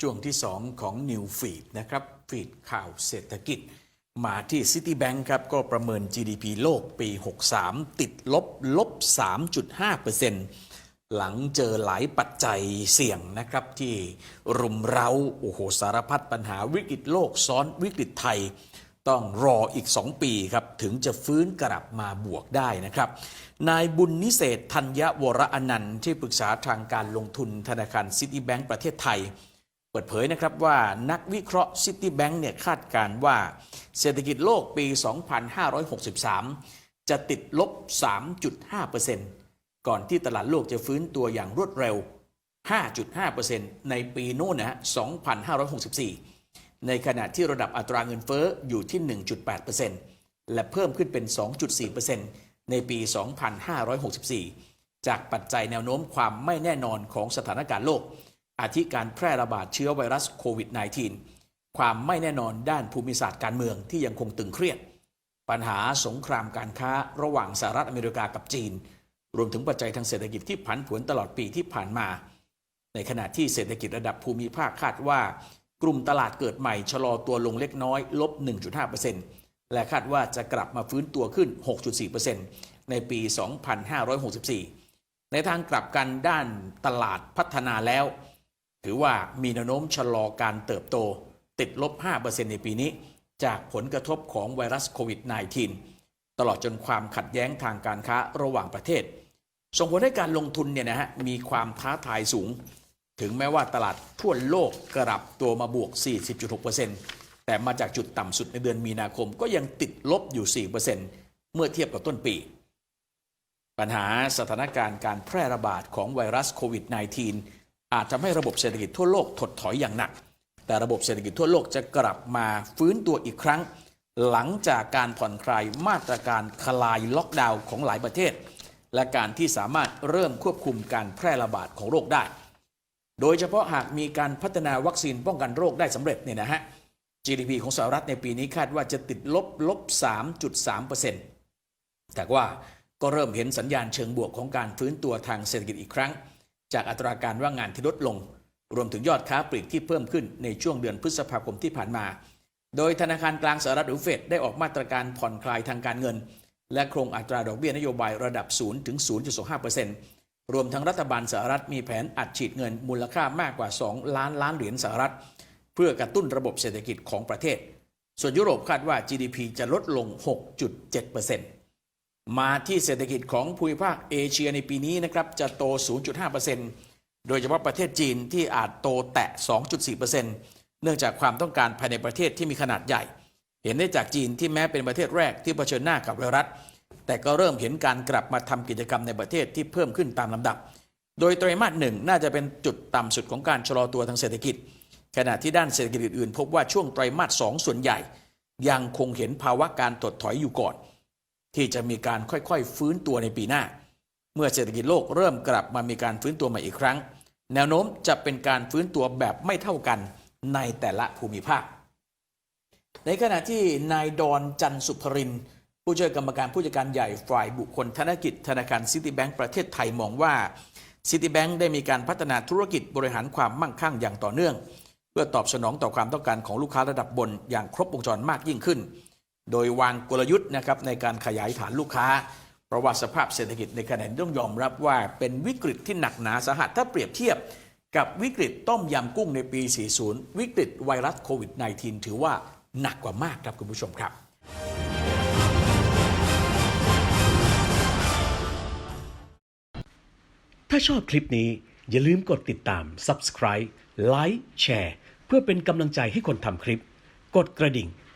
ช่วงที่ 2 ของ New Feed นะครับฟีดข่าวเศรษฐกิจ มาที่ Citibank ครับก็ประเมิน GDP โลกปี 63 ติดลบลบ 3.5%หลังเจอหลายปัจจัยเสี่ยงนะครับที่รุมเร้า โอ้โห สารพัดปัญหาวิกฤตโลกซ้อนวิกฤตไทย ต้องรออีก 2 ปีครับ ถึงจะฟื้นกลับมาบวกได้นะครับ นายบุญนิเศษธัญญวรอนันต์ที่ปรึกษาทางการลงทุนธนาคารซิตี้แบงก์ประเทศไทย เปิดเผยนะครับว่านักวิเคราะห์ซิตี้แบงก์เนี่ยคาดการณ์ว่าเศรษฐกิจโลกปี 2563 จะติดลบ 3.5%ก่อนที่ตลาดโลกจะฟื้นตัวอย่างรวดเร็ว 5.5%ในปีโน้นนะฮะ 2564 ในขณะที่ระดับอัตราเงินเฟ้ออยู่ที่ 1.8%และเพิ่มขึ้นเป็น 2.4%ในปี 2564 จากปัจจัยแนวโน้มความไม่แน่นอนของสถานการณ์โลก อาทิการแพร่ระบาดเชื้อไวรัสโควิด -19 ความไม่แน่นอนด้านภูมิศาสตร์การเมืองที่ยังคงตึงเครียด ปัญหาสงครามการค้าระหว่างสหรัฐอเมริกากับจีน รวมถึงปัจจัยทางเศรษฐกิจที่ผันผวนตลอดปีที่ผ่านมา ในขณะที่เศรษฐกิจระดับภูมิภาคคาดว่า กลุ่มตลาดเกิดใหม่ชะลอตัวลงเล็กน้อยลบ 1.5%และคาดว่าจะกลับมาฟื้นตัวขึ้น 6.4%ในปี 2564 ในทางกลับกันด้านตลาดพัฒนาแล้ว ถือว่ามีแนวโน้มชะลอการเติบโตติดลบ 5%ในปีนี้ จากผลกระทบของไวรัสโควิด -19 ตลอดจนความขัดแย้งทางการค้าระหว่างประเทศ ส่งผลให้การลงทุนเนี่ยนะฮะมีความท้าทายสูง ถึงแม้ว่าตลาดทั่วโลกกลับตัวมาบวก 40.6%แต่มาจากจุดต่ำสุดในเดือนมีนาคมก็ยังติดลบอยู่ 4%เมื่อเทียบกับต้นปี ปัญหาสถานการณ์การแพร่ระบาดของไวรัสโควิด -19 อาจทำให้ระบบเศรษฐกิจทั่วโลกถดถอยอย่างหนัก แต่ระบบเศรษฐกิจทั่วโลกจะกลับมาฟื้นตัวอีกครั้ง หลังจากการผ่อนคลายมาตรการคลายล็อกดาวน์ของหลายประเทศ และการที่สามารถเริ่มควบคุมการแพร่ระบาดของโรคได้ โดยเฉพาะหากมีการพัฒนาวัคซีนป้องกันโรคได้สำเร็จเนี่ยนะฮะ GDP ของสหรัฐในปีนี้คาดว่าจะติดลบลบ 3.3%แต่ว่าก็เริ่มเห็นสัญญาณเชิงบวกของการฟื้นตัวทางเศรษฐกิจอีกครั้ง จากอัตราการว่างงานที่ลดลง รวมถึงยอดค้าปลีกที่เพิ่มขึ้นในช่วงเดือนพฤษภาคมที่ผ่านมา โดยธนาคารกลางสหรัฐหรือเฟดได้ออกมาตรการผ่อนคลายทางการเงิน และโครงอัตราดอกเบี้ยนโยบายระดับ 0 ถึง 0.25%รวมทั้งรัฐบาลสหรัฐมีแผนอัดฉีดเงินมูลค่ามากกว่า 2 ล้านล้านเหรียญสหรัฐ เพื่อกระตุ้นระบบเศรษฐกิจของประเทศ ส่วนยุโรปคาดว่า GDP จะลดลง 6.7% มาที่เศรษฐกิจของภูมิภาคเอเชียในปีนี้นะครับจะโต 0.5%โดยเฉพาะประเทศจีนที่อาจโตแตะ 2.4%เนื่องจากความต้องการภายในประเทศที่มีขนาดใหญ่ เห็นได้จากจีนที่แม้เป็นประเทศแรกที่เผชิญหน้ากับไวรัส แต่ก็เริ่มเห็นการกลับมาทำกิจกรรมในประเทศที่เพิ่มขึ้นตามลำดับ โดยไตรมาสหนึ่งน่าจะเป็นจุดต่ำสุดของการชะลอตัวทางเศรษฐกิจ ขณะที่ด้านเศรษฐกิจอื่นๆ พบว่าช่วงไตรมาสสองส่วนใหญ่ ยังคงเห็นภาวะการถดถอยอยู่ก่อน ที่จะมีการค่อยๆ ฟื้นตัวในปีหน้า เมื่อเศรษฐกิจโลกเริ่มกลับมามีการฟื้นตัวใหม่อีกครั้ง แนวโน้มจะเป็นการฟื้นตัวแบบไม่เท่ากันในแต่ละภูมิภาค ในขณะที่นายดอนจันสุภริน ผู้ช่วยกรรมการผู้จัดการใหญ่ฝ่ายบุคคลธนกิจธนาคารซิตี้แบงก์ประเทศไทยมองว่าซิตี้แบงก์ได้มีการพัฒนาธุรกิจบริหารความมั่งคั่งอย่างต่อเนื่อง เพื่อตอบสนองต่อความต้องการของลูกค้าระดับบนอย่างครบวงจรมากยิ่งขึ้น โดยวางกลยุทธ์นะครับในการขยายฐานลูกค้า เพราะว่าสภาพเศรษฐกิจในขณะนี้ต้องยอมรับว่าเป็นวิกฤตที่หนักหนาสาหัสถ้าเปรียบเทียบกับวิกฤตต้มยำกุ้งในปี 40 วิกฤตไวรัสโควิด -19 ถือว่าหนักกว่ามากครับคุณผู้ชมครับถ้าชอบคลิปนี้อย่าลืมกดติดตาม Subscribe ไลค์แชร์เพื่อเป็นกำลังใจให้คนทำคลิป กดกระดิ่ง